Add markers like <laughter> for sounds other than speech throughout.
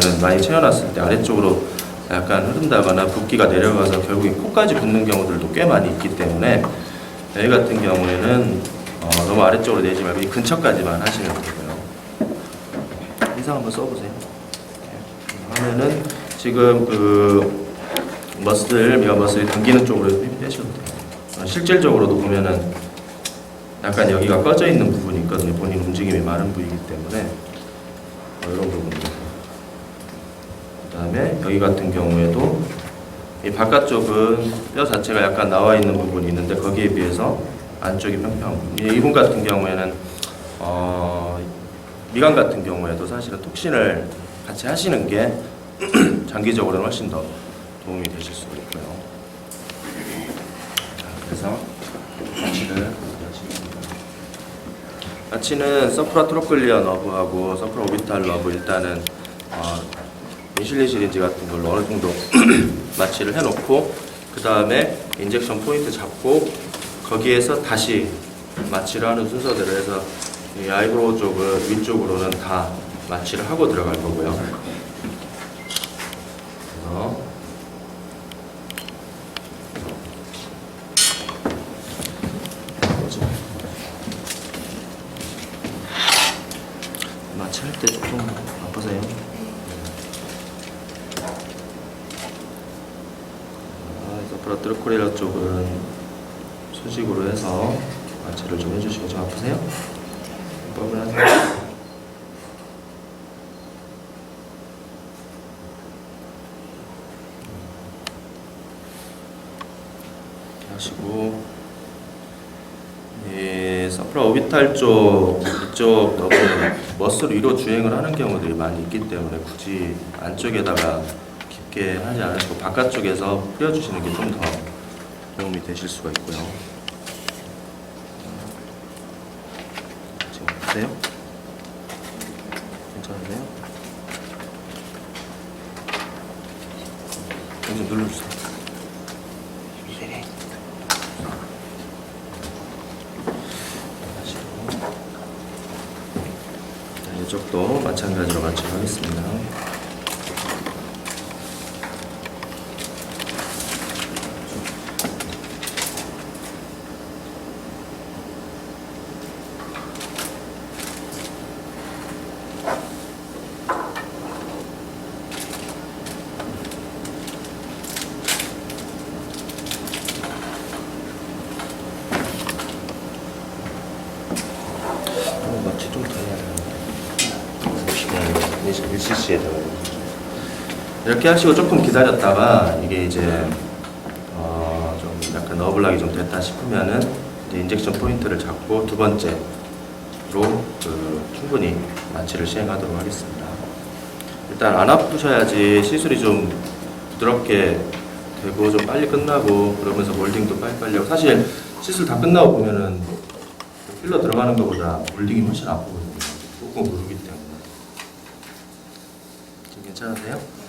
경우에는 많이 채워놨을 때 아래쪽으로 약간 흐른다거나 붓기가 내려가서 결국에 코까지 붓는 경우들도 꽤 많이 있기 때문에 여기 같은 경우에는 어, 너무 아래쪽으로 내지 말고 이 근처까지만 하시면 되고요. 인상 한번 써보세요. 하면은 지금 그 머슬, 미가 머슬이 당기는 쪽으로 힘 빼셔도 돼요. 어, 실질적으로도 보면은 약간 여기가 꺼져 있는 부분이 있거든요. 본인 움직임이 많은 부위이기 때문에 어, 이런 부분들. 그다음에 여기 같은 경우에도 이 바깥쪽은 뼈 자체가 약간 나와 있는 부분이 있는데 거기에 비해서 안쪽이. 이- 이분 같은 경우에는 어, 미간 같은 경우에도 사실은 톡신을 같이 하시는 게 <clears throat> 장기적으로는 훨씬 더 도움이 되실 수 있고요. 자, 그래서 마취를. 마취는 서프라 트로클리어 너브하고 서프라 오비탈 너브 일단은 어, 인슐린 시리즈 같은 걸로 어느 정도 <clears throat> 마취를 해놓고 그 다음에 인젝션 포인트 잡고 거기에서 다시 마취를 하는 순서대로 해서 이 아이브로우 쪽은 위쪽으로는 다 마취를 하고 들어갈 거고요. 그래서 뭐지? 마취할 때 조금 아프세요? 아, 그래서 브라트로코리라 쪽은 수직으로 해서 마취를 좀 해주시고 좀 아프세요? 법을 하세요. 이렇게 하시고 이 서프라 오비탈 쪽 이쪽 너무 머슬 위로 주행을 하는 경우들이 많이 있기 때문에 굳이 안쪽에다가 깊게 하지 않으시고 바깥쪽에서 뿌려주시는 게 좀 더 도움이 되실 수가 있고요. 지금 보세요? 괜찮으세요? 좀 눌러주세요. 하시고. 자, 이쪽도 마찬가지로 마취를 하겠습니다. 어, 마취 좀 더 해야 되는데. 1cc에다가. 이렇게 하시고 조금 기다렸다가 이게 이제 어, 좀 약간 너블락이 좀 됐다 싶으면은 이제 인젝션 포인트를 잡고 두 번째로 그 충분히 마취를 시행하도록 하겠습니다. 일단 안 아프셔야지 시술이 좀 부드럽게 되고 좀 빨리 끝나고 그러면서 몰딩도 빨리빨리 하고 사실 시술 다 끝나고 보면은 필러 들어가는 것보다 몰딩이 훨씬 아프거든요. 꾹꾹 누르기 때문에. 지금 괜찮으세요?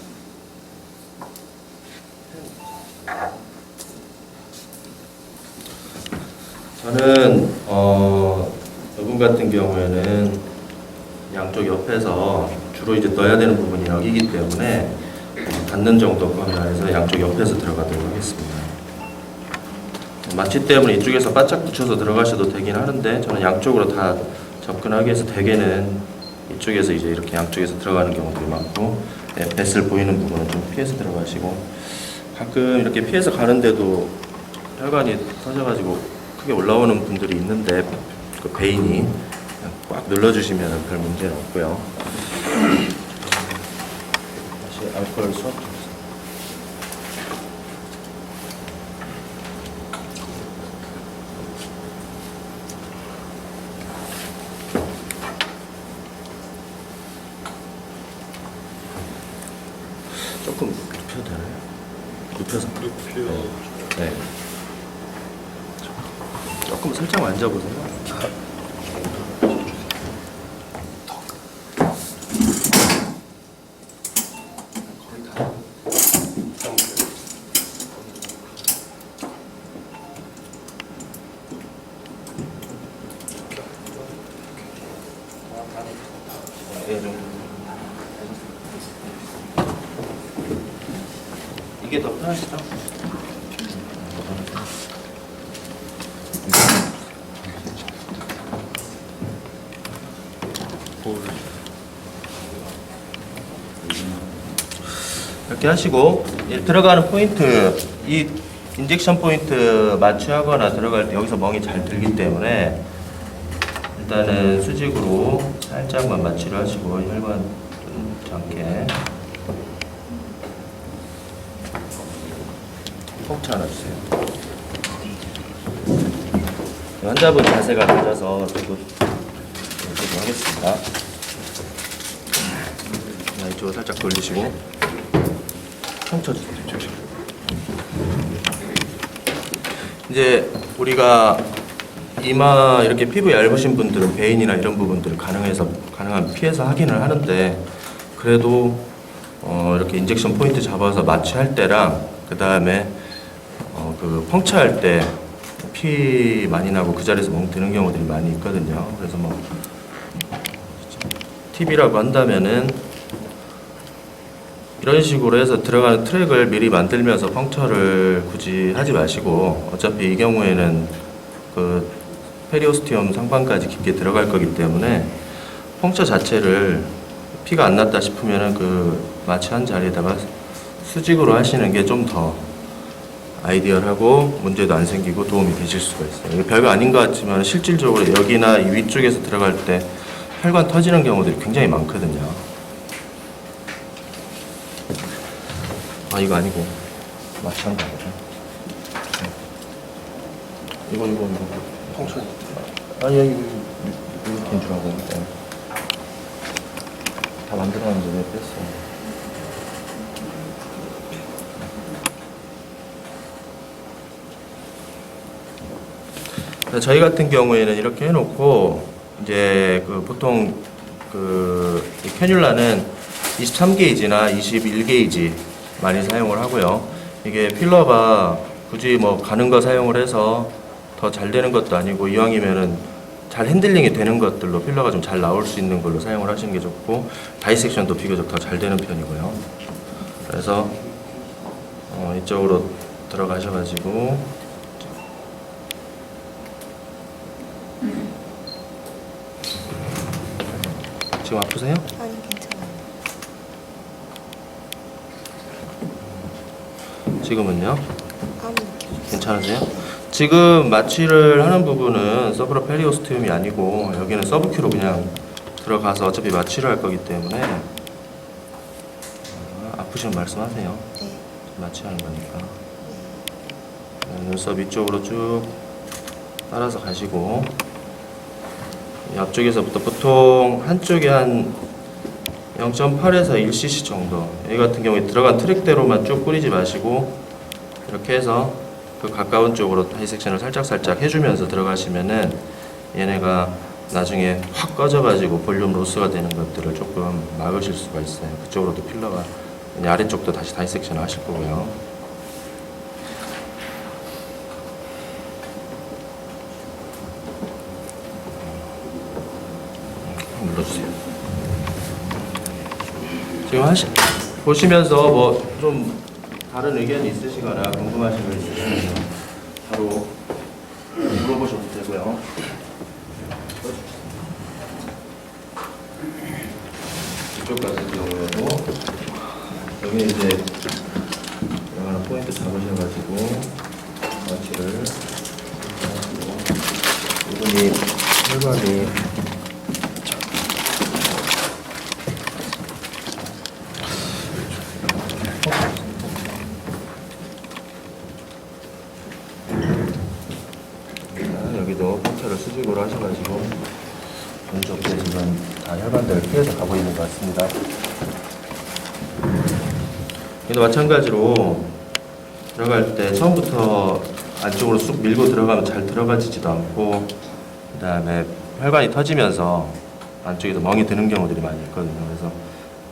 저는 어, 이분 같은 경우에는 양쪽 옆에서 주로 이제 넣어야 되는 부분이 여기기 때문에 닿는 정도 범위에서 양쪽 옆에서 들어가도록 하겠습니다. 마취 때문에 이쪽에서 바짝 붙여서 들어가셔도 되긴 하는데 저는 양쪽으로 다 접근하기 위해서 대개는 이쪽에서 이제 이렇게 양쪽에서 들어가는 경우들이 많고 네, 뱃을 보이는 부분은 좀 피해서 들어가시고 가끔 이렇게 피해서 가는데도 혈관이 터져가지고 크게 올라오는 분들이 있는데 그 베인이 꽉 눌러주시면 별 문제는 없고요. 다시 알코올 수압 좀 주세요. 조금 눕혀도 되나요? 눕혀서 눕혀 네. 조금 살짝 만져보세요. 거의 다. 네, 정도. 이게 더 편하시죠? 이렇게 하시고 이 들어가는 포인트 이 인젝션 포인트 마취하거나 들어갈 때 여기서 멍이 잘 들기 때문에 일단은 수직으로 살짝만 마취를 하시고 혈관 뚫지 않게 펑치 하나 주세요. 환자분 자세가 낮아서 저도 이렇게 하겠습니다. 자, 이쪽으로 살짝 돌리시고 펼쳐 주세요. 이제 우리가 이마 이렇게 피부 얇으신 분들은 베인이나 이런 부분들을 가능해서 가능한 피해서 하기는 하는데 그래도 어 이렇게 인젝션 포인트 잡아서 마취할 때랑 그 다음에 어 그 펑처할 때 피 많이 나고 그 자리에서 멍 드는 경우들이 많이 있거든요. 그래서 뭐 팁이라고 한다면은 이런 식으로 해서 들어가는 트랙을 미리 만들면서 펑처를 굳이 하지 마시고 어차피 이 경우에는 그 페리오스티엄 상반까지 깊게 들어갈 거기 때문에 펑처 자체를 피가 안 났다 싶으면은 그 마취 한 자리에다가 수직으로 하시는 게 좀더 아이디얼하고 문제도 안 생기고 도움이 되실 수가 있어요. 별거 아닌 것 같지만 실질적으로 여기나 이 위쪽에서 들어갈 때 혈관 터지는 경우들이 굉장히 많거든요. 아 이거 아니고 아니죠? 네. 이거 이거 이거 펑션 아니 이거 이렇게 줄 알고 네. 다 만들어놨는데 왜 뺐어? 저희 같은 경우에는 이렇게 해놓고 이제 그 보통 그이 캐뉼라는 23게이지나 21게이지 많이 사용을 하고요. 이게 필러가 굳이 뭐 가는 거 사용을 해서 더 잘 되는 것도 아니고 이왕이면은 잘 핸들링이 되는 것들로 필러가 좀 잘 나올 수 있는 걸로 사용을 하시는 게 좋고 다이섹션도 비교적 더 잘 되는 편이고요. 그래서 어, 이쪽으로 들어가셔가지고 지금 아프세요? 아니 괜찮아요. 지금은요? 아무 느낌 없어요. 괜찮으세요? 지금 마취를 하는 부분은 서브라 페리오스티움이 아니고 여기는 서브큐로 그냥 들어가서 어차피 마취를 할 거기 때문에 아, 아프시면 말씀하세요. 네. 마취하는 거니까 네, 눈썹 위쪽으로 쭉 따라서 가시고 이 앞쪽에서부터 보통 한쪽에 한 0.8에서 1cc 정도 여기 같은 경우에 들어간 트랙대로만 쭉 뿌리지 마시고 이렇게 해서 그 가까운 쪽으로 하이섹션을 살짝살짝 해주면서 들어가시면은 얘네가 나중에 확 꺼져가지고 볼륨 로스가 되는 것들을 조금 막으실 수가 있어요. 그쪽으로도 필러가 아래쪽도 다시 다이섹션을 하실 거고요. 음, 눌러주세요. 하시 보시면서 뭐 좀 다른 의견이 있으시거나 궁금하신 거 있으시면 바로 물어보셔도 되고요. 이쪽 같은 경우에도 여기 이제 들어가는 포인트 잡으셔가지고 마취를 이분이 혈관이 자, 여기도 포차를 수직으로 하셔가지고 왼쪽 에 지금 다 혈관들을 피해서 가고 있는 것 같습니다. 얘도 마찬가지로 들어갈 때 처음부터 안쪽으로 쑥 밀고 들어가면 잘 들어가지지도 않고 그 다음에 혈관이 터지면서 안쪽에도 멍이 드는 경우들이 많이 있거든요. 그래서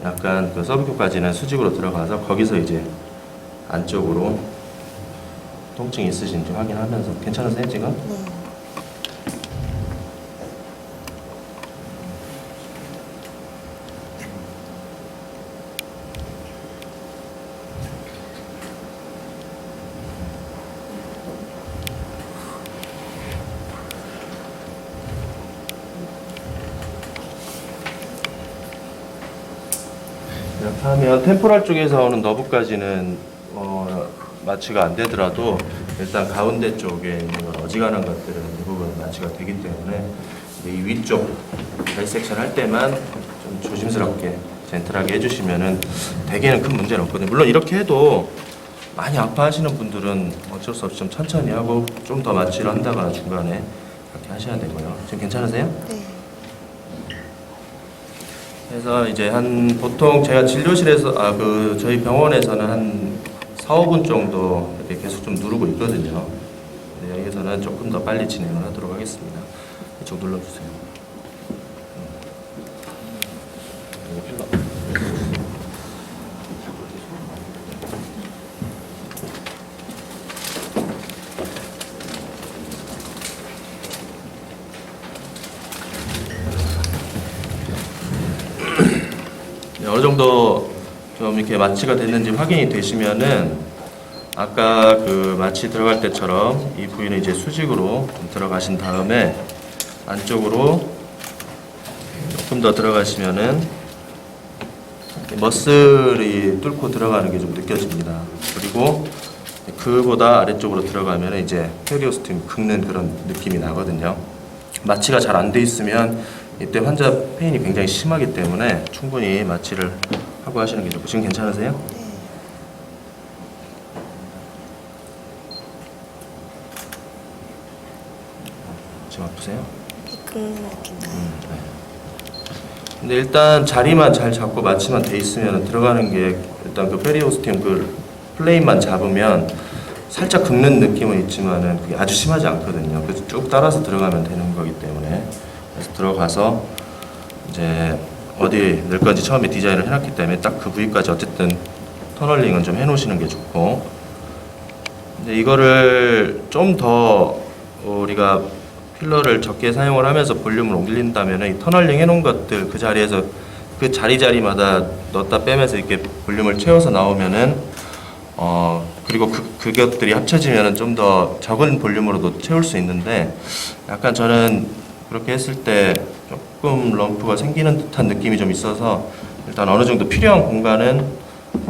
약간 그 서브큐까지는 수직으로 들어가서 거기서 이제 안쪽으로 통증이 있으신지 확인하면서 괜찮으세요 지금? 네. 이렇게 하면 템포랄 쪽에서 오는 너브까지는 어, 마취가 안 되더라도 일단 가운데 쪽에 있는 건 어지간한 것들은 대부분 마취가 되기 때문에 이 위쪽 다이섹션 할 때만 좀 조심스럽게 젠틀하게 해주시면은 대개는 큰 문제는 없거든요. 물론 이렇게 해도 많이 아파하시는 분들은 어쩔 수 없이 좀 천천히 하고 좀 더 마취를 한다거나 중간에 그렇게 하셔야 되고요. 지금 괜찮으세요? 네. 그래서 이제 한 보통 제가 진료실에서 아 그 저희 병원에서는 한 4, 5분 정도 이렇게 계속 좀 누르고 있거든요. 네, 여기서는 조금 더 빨리 진행을 하도록 하겠습니다. 이쪽 눌러주세요. 정도 좀 이렇게 마취가 됐는지 확인이 되시면은 아까 그 마취 들어갈 때처럼 이 부위는 이제 수직으로 좀 들어가신 다음에 안쪽으로 조금 더 들어가시면은 머슬이 뚫고 들어가는 게 좀 느껴집니다. 그리고 그보다 아래쪽으로 들어가면 이제 페리오스팀 긁는 그런 느낌이 나거든요. 마취가 잘 안 돼 있으면 이때 환자 페인이 굉장히 심하기 때문에 충분히 마취를 하고 하시는 게 좋고 지금 괜찮으세요? 네. 지금 아프세요? 나요. 음, 네. 근데 일단 자리만 잘 잡고 마취만 돼 있으면 들어가는 게 일단 그 페리오스팀 그 플레임만 잡으면 살짝 긁는 느낌은 있지만은 그게 아주 심하지 않거든요. 그래서 쭉 따라서 들어가면 되는 거기 때문에 들어가서 이제 어디 넣을 건지 처음에 디자인을 해놨기 때문에 딱 그 부위까지 어쨌든 터널링은 좀 해놓으시는 게 좋고. 근데 이거를 좀 더 우리가 필러를 적게 사용을 하면서 볼륨을 올린다면 이 터널링 해놓은 것들 그 자리에서 그 자리 자리마다 넣었다 빼면서 이렇게 볼륨을 채워서 나오면은 어 그리고 그 그것들이 합쳐지면은 좀 더 적은 볼륨으로도 채울 수 있는데 약간 저는 그렇게 했을 때 조금 럼프가 생기는 듯한 느낌이 좀 있어서 일단 어느 정도 필요한 공간은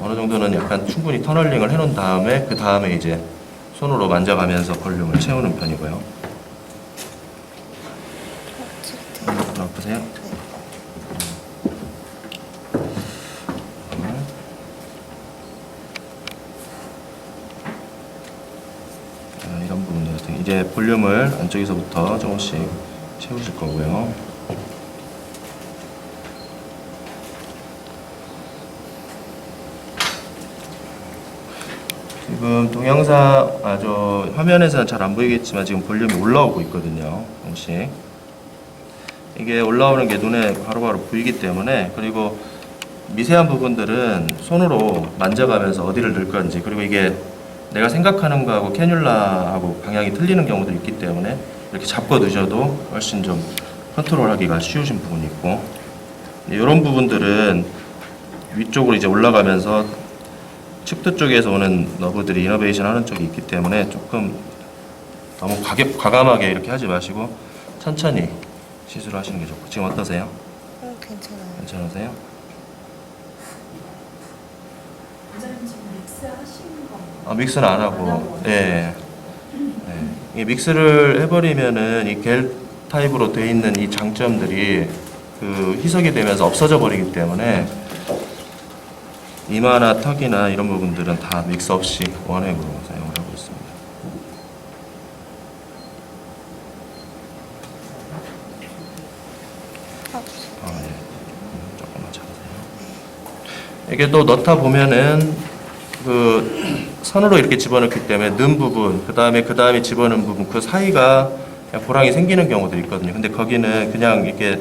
어느 정도는 약간 충분히 터널링을 해놓은 다음에 그 다음에 이제 손으로 만져가면서 볼륨을 채우는 편이고요. 좀 아프세요? 네. 자, 이런 같은 이제 볼륨을 안쪽에서부터 조금씩 채우실 거고요. 지금 동영상 아 저 화면에서는 잘 안 보이겠지만 지금 볼륨이 올라오고 있거든요. 조금씩 이게 올라오는 게 눈에 바로 바로 보이기 때문에 그리고 미세한 부분들은 손으로 만져가면서 어디를 넣을 건지 그리고 이게 내가 생각하는 거하고 캐뉼라하고 방향이 틀리는 경우도 있기 때문에 이렇게 잡고 넣으셔도 훨씬 좀 컨트롤하기가 쉬우신 부분이 있고 이런 부분들은 위쪽으로 이제 올라가면서 칩트 쪽에서 오는 너브들이 이너베이션 하는 쪽이 있기 때문에 조금 너무 과격, 과감하게 이렇게 하지 마시고 천천히 시술하시는 게 좋고 지금 어떠세요? 음, 괜찮아요. 괜찮으세요? 믹스 하시는 거 아, 믹스는 안 하고, 예. 네. 이 믹스를 해버리면은 이 겔 타입으로 돼 있는 이 장점들이 그 희석이 되면서 없어져 버리기 때문에 이마나 턱이나 이런 부분들은 다 믹스 없이 원액으로 사용을 하고 있습니다. 아. 음, 조금만 잡으세요. 이게 또 넣다 보면은 그 선으로 이렇게 집어넣기 때문에 넣은 부분, 그 다음에 그 다음에 집어넣은 부분, 그 사이가 그냥 고랑이 생기는 경우도 있거든요. 근데 거기는 그냥 이렇게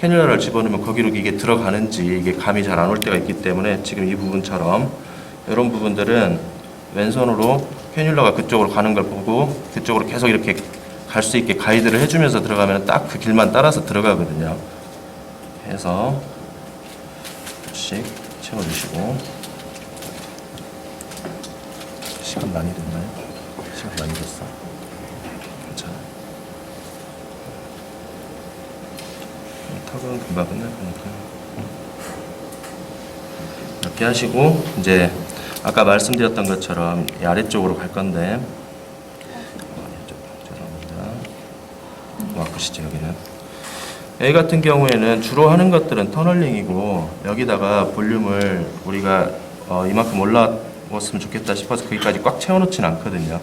캐뉼라를 집어넣으면 거기로 이게 들어가는지 이게 감이 잘 안 올 때가 있기 때문에 지금 이 부분처럼 이런 부분들은 왼손으로 캐뉼라가 그쪽으로 가는 걸 보고 그쪽으로 계속 이렇게 갈 수 있게 가이드를 해주면서 들어가면 딱 그 길만 따라서 들어가거든요. 해서 씩 채워주시고 시간 많이 됐나요? 시간 많이 됐어. 괜찮아. 턱은 금방 끝날 거니까. 이렇게 하시고 이제 아까 말씀드렸던 것처럼 이 아래쪽으로 갈 건데 어, 이쪽, 죄송합니다. 뭐 아프시죠 여기는? 여기 같은 경우에는 주로 하는 것들은 터널링이고 여기다가 볼륨을 우리가 어, 이만큼 올라 왔으면 좋겠다 싶어서 거기까지 꽉 채워놓진 않거든요.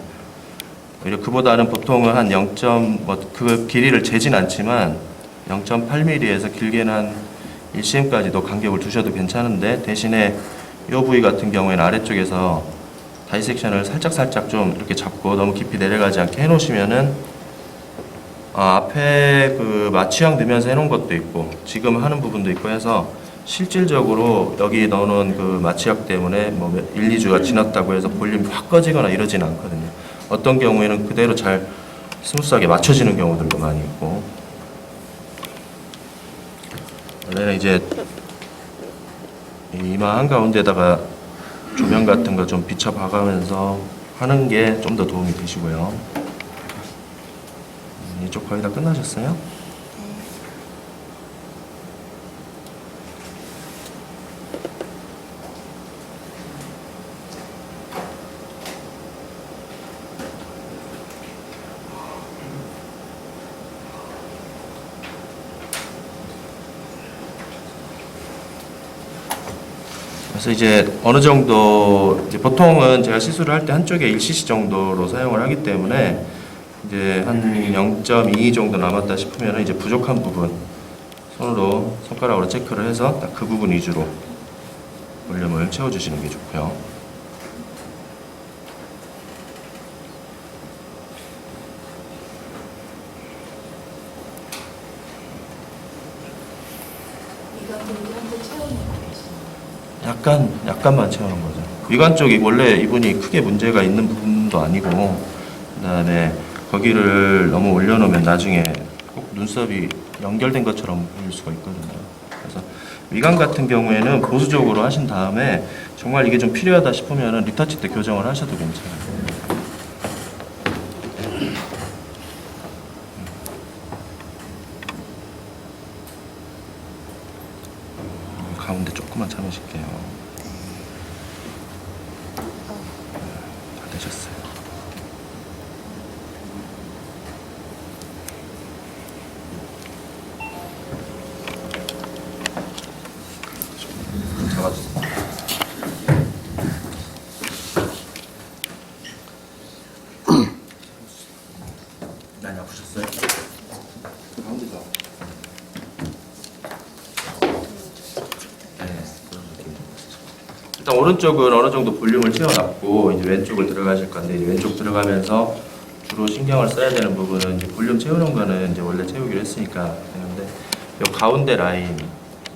오히려 그보다는 보통은 한 0. 뭐그 길이를 재진 않지만 0.8mm에서 길게는 한 1cm까지도 간격을 두셔도 괜찮은데 대신에 이 부위 같은 경우에는 아래쪽에서 다이섹션을 살짝 살짝 좀 이렇게 잡고 너무 깊이 내려가지 않게 해놓으시면은 아, 앞에 그 마취형 넣으면서 해놓은 것도 있고 지금 하는 부분도 있고 해서 실질적으로 여기 넣어놓은 그 마취약 때문에 뭐 1, 2주가 지났다고 해서 볼륨이 확 꺼지거나 이러지는 않거든요. 어떤 경우에는 그대로 잘 스무스하게 맞춰지는 경우들도 많이 있고 원래는 이제 이 이마 한가운데다가 조명 같은 거 좀 비춰 봐가면서 하는 게 좀 더 도움이 되시고요. 음, 이쪽 거의 다 끝나셨어요? 그래서 이제 어느 정도 이제 보통은 제가 시술을 할 때 한쪽에 1cc 정도로 사용을 하기 때문에 이제 한 0.2 정도 남았다 싶으면 이제 부족한 부분 손으로 손가락으로 체크를 해서 딱 그 부분 위주로 볼륨을 채워주시는 게 좋고요. 이가 본인한테 채우는 거지. 약간 약간만 채우는 거죠. 위관 쪽이 원래 이분이 크게 문제가 있는 부분도 아니고 그다음에 거기를 너무 올려놓으면 나중에 꼭 눈썹이 연결된 것처럼 보일 수가 있거든요. 그래서 위관 같은 경우에는 보수적으로 하신 다음에 정말 이게 좀 필요하다 싶으면 리터치 때 교정을 하셔도 괜찮아요. 가운데 조금만 참으실게요. 다 되셨어요. 많이 아프셨어요? 가운데서. 네, 그런 느낌이 좀 있었죠. 일단 오른쪽은 어느 정도 볼륨을 채워놨고 이제 왼쪽을 들어가실 건데 이제 왼쪽 들어가면서 주로 신경을 써야 되는 부분은 이제 볼륨 채우는 거는 이제 원래 채우기로 했으니까 되는데 이 가운데 라인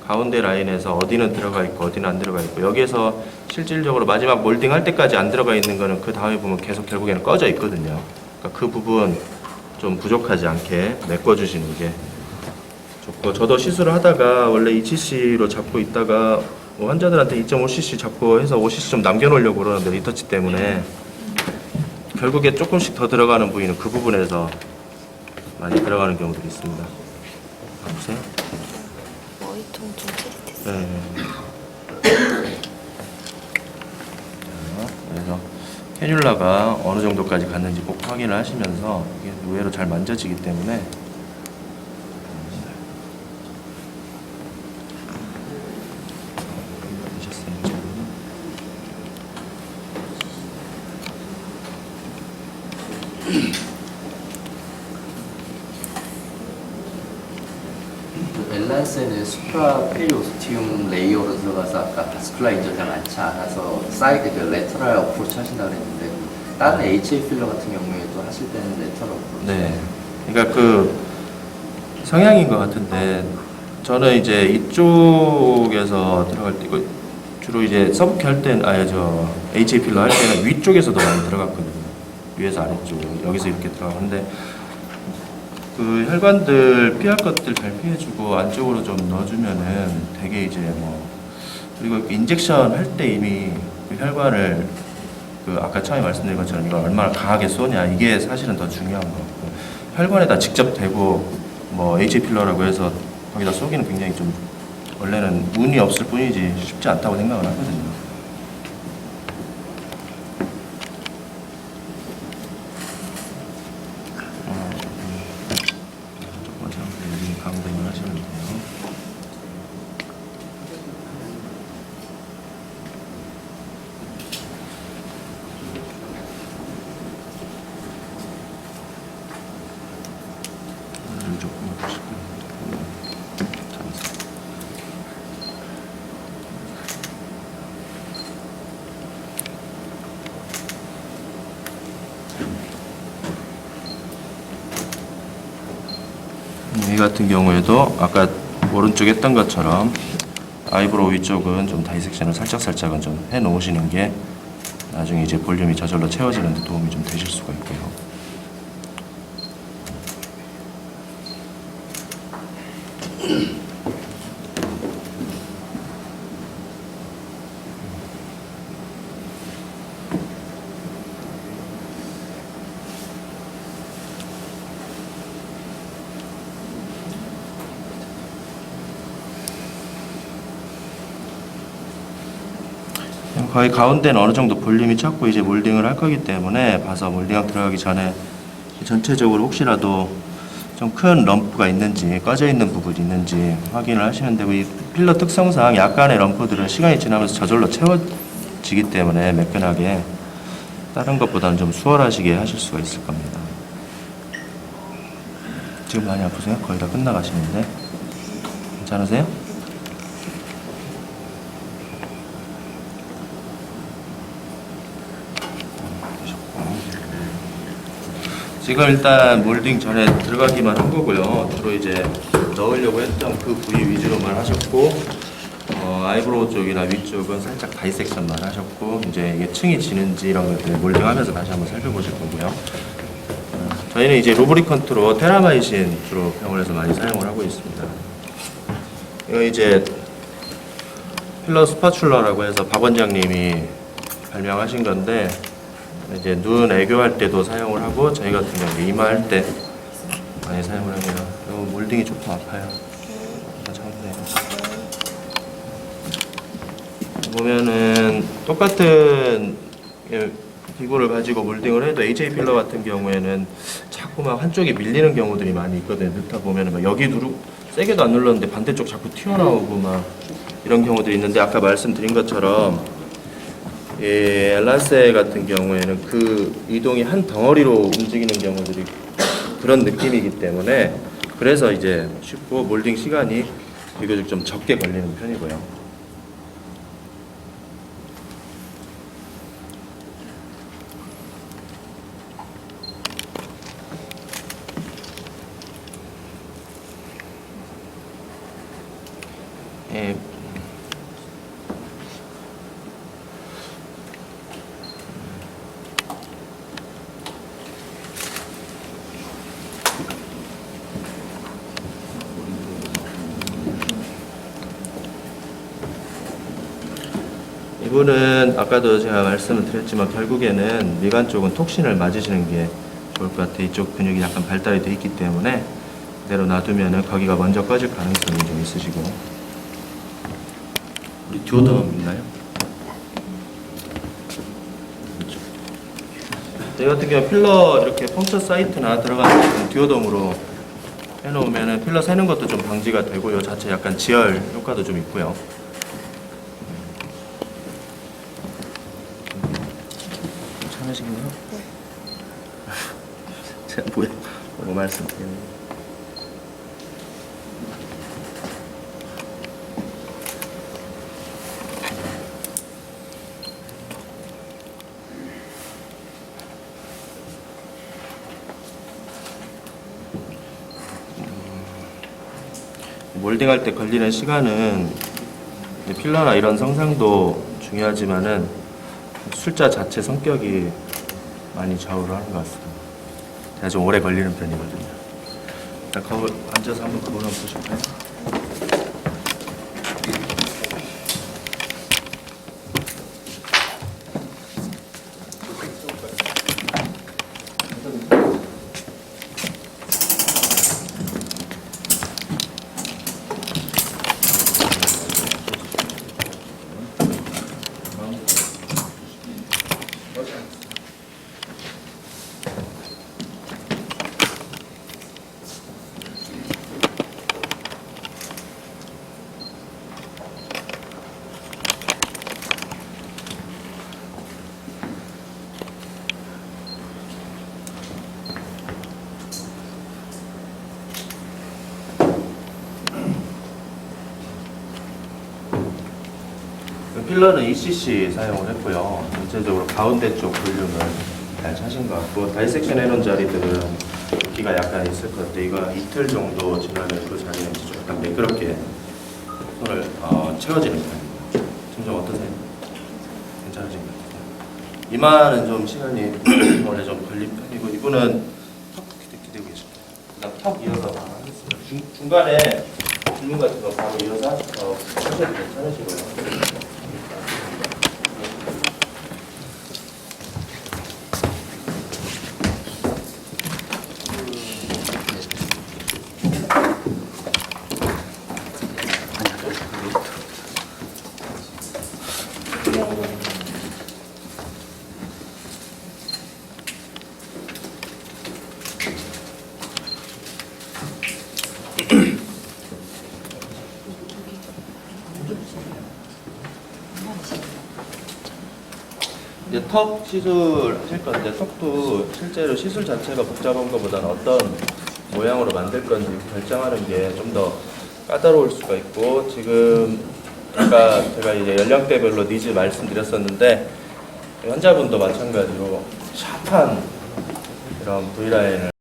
가운데 라인에서 어디는 들어가 있고 어디는 안 들어가 있고 여기에서 실질적으로 마지막 몰딩 할 때까지 안 들어가 있는 거는 그 다음에 보면 계속 결국에는 꺼져 있거든요. 그러니까 그 부분 좀 부족하지 않게 메꿔주시는 게 좋고 저도 시술을 하다가 원래 2cc로 잡고 있다가 뭐 환자들한테 2.5cc 잡고 해서 5cc 좀 남겨놓으려고 그러는데 리터치 때문에 결국에 조금씩 더 들어가는 부위는 그 부분에서 많이 들어가는 경우들이 있습니다. 보세요. 머리통 좀 찌릿했어요. 네. 자, 그래서 캐뉼라가 어느 정도까지 갔는지 꼭 확인을 하시면서 이게 의외로 잘 만져지기 때문에 되셨어요, 지금? 그 엘란스에는 수프라 페리오스티움 레이어로 들어가서 아까 바스쿨라 인절이 많지 않아서 사이드 그 레터럴 어프로치 하신다 그랬는데 다른 HA 필러 같은 경우에도 하실 때는 레터럴 어프로치 네. 그러니까 그 성향인 것 같은데 저는 이제 이쪽에서 들어갈 때 이거 주로 이제 서브키 할 때는 아예 저 HA 필러 할 때는 위쪽에서도 많이 들어갔거든요. 위에서 아래쪽 여기서 이렇게 들어가는데 그 혈관들 피할 것들 잘 피해주고 안쪽으로 좀 넣어주면은 되게 이제 뭐 그리고 인젝션 할 때 이미 그 혈관을 그 아까 처음에 말씀드린 것처럼 이걸 얼마나 강하게 쏘냐 이게 사실은 더 중요한 것 같고 혈관에다 직접 대고 뭐 H 필러라고 해서 거기다 쏘기는 굉장히 좀 원래는 운이 없을 뿐이지 쉽지 않다고 생각을 하거든요. 어, 첫 번째 여기 강등을 하시면 돼요. 음, 조금 보시고 잠시 이 같은 경우에도 아까 오른쪽 했던 것처럼 아이브로우 위쪽은 좀 다이섹션을 살짝 살짝은 좀 해 놓으시는 게 나중에 이제 볼륨이 저절로 채워지는 데 도움이 좀 되실 수가 있고요. 거의 가운데는 어느 정도 볼륨이 찼고 이제 몰딩을 할 거기 때문에 봐서 몰딩 들어가기 전에 전체적으로 혹시라도 좀 큰 럼프가 있는지 꺼져 있는 부분이 있는지 확인을 하시면 되고 이 필러 특성상 약간의 럼프들은 시간이 지나면서 저절로 채워지기 때문에 매끈하게 다른 것보다는 좀 수월하시게 하실 수가 있을 겁니다. 지금 많이 아프세요? 거의 다 끝나가시는데 괜찮으세요? 지금 일단 몰딩 전에 들어가기만 한 거고요. 주로 이제 넣으려고 했던 그 부위 위주로만 하셨고, 어, 아이브로우 쪽이나 위쪽은 살짝 다이섹션만 하셨고, 이제 이게 층이 지는지 이런 것들 몰딩하면서 다시 한번 살펴보실 거고요. 어, 저희는 이제 루브리컨트로 테라마이신 주로 병원에서 많이 사용을 하고 있습니다. 이거 이제 필러 스파츌러라고 해서 박 원장님이 발명하신 건데 이제 눈 애교할 때도 사용을 하고 저희 같은 경우 이마 할 때 많이 사용을 하고요. 이 몰딩이 조금 아파요. 아. 보면은 똑같은 예, 기구를 가지고 몰딩을 해도 AJ 필러 같은 경우에는 자꾸 막 한쪽이 밀리는 경우들이 많이 있거든요. 넣다 보면은 막 여기 누르 세게도 안 눌렀는데 반대쪽 자꾸 튀어나오고 막 이런 경우들이 있는데 아까 말씀드린 것처럼 예, 엘란세 같은 경우에는 그 이동이 한 덩어리로 움직이는 경우들이 그런 느낌이기 때문에 그래서 이제 쉽고 몰딩 시간이 비교적 좀 적게 걸리는 편이고요. 예, 이분은 아까도 제가 말씀을 드렸지만 결국에는 미간 쪽은 톡신을 맞으시는 게 좋을 것 같아요. 이쪽 근육이 약간 발달이 돼 있기 때문에 그대로 놔두면은 거기가 먼저 꺼질 가능성이 좀 있으시고 우리 듀오덤 있나요? 저희 같은 경우 필러 이렇게 펑처 사이트나 들어가는 듀오덤으로 해놓으면은 필러 새는 것도 좀 방지가 되고 요. 자체 약간 지혈 효과도 좀 있고요. 네. 제가 뭐야? 뭐 말씀드리는 몰딩할 때 걸리는 시간은 필러나 이런 성상도 중요하지만은 sul자 자체 성격이 많이 좌우를 하는 것 같습니다. 제가 좀 오래 걸리는 편이거든요. 자, 거울 앉아서 한번 거울 한번 보실까요? 필러는 ECC 사용을 했고요. 전체적으로 가운데 쪽 볼륨을 잘 차신 것 같고 다이섹션 해놓은 자리들은 붓기가 약간 있을 것 같아요. 이거 이틀 정도 지나면 그 자리는 약간 매끄럽게 손을 어, 채워지는 편이에요. 점점 어떠세요? 괜찮으신 것 같아요. 이마는 좀 시간이 <clears throat> 원래 좀 걸린 편이고 이분은 턱 기대, 기대고 계십니다. 그다음 턱 이어서 하겠습니다. 중, 중간에 질문 같은 거 바로 이어서 어, 하셔도 괜찮으시고요. 이제 턱 시술 하실 건데 턱도 실제로 시술 자체가 복잡한 것보다는 어떤 모양으로 만들 건지 결정하는 게 좀 더 까다로울 수가 있고 지금 아까 제가 이제 연령대별로 니즈 말씀드렸었는데 환자분도 마찬가지로 샤프한 이런 V라인을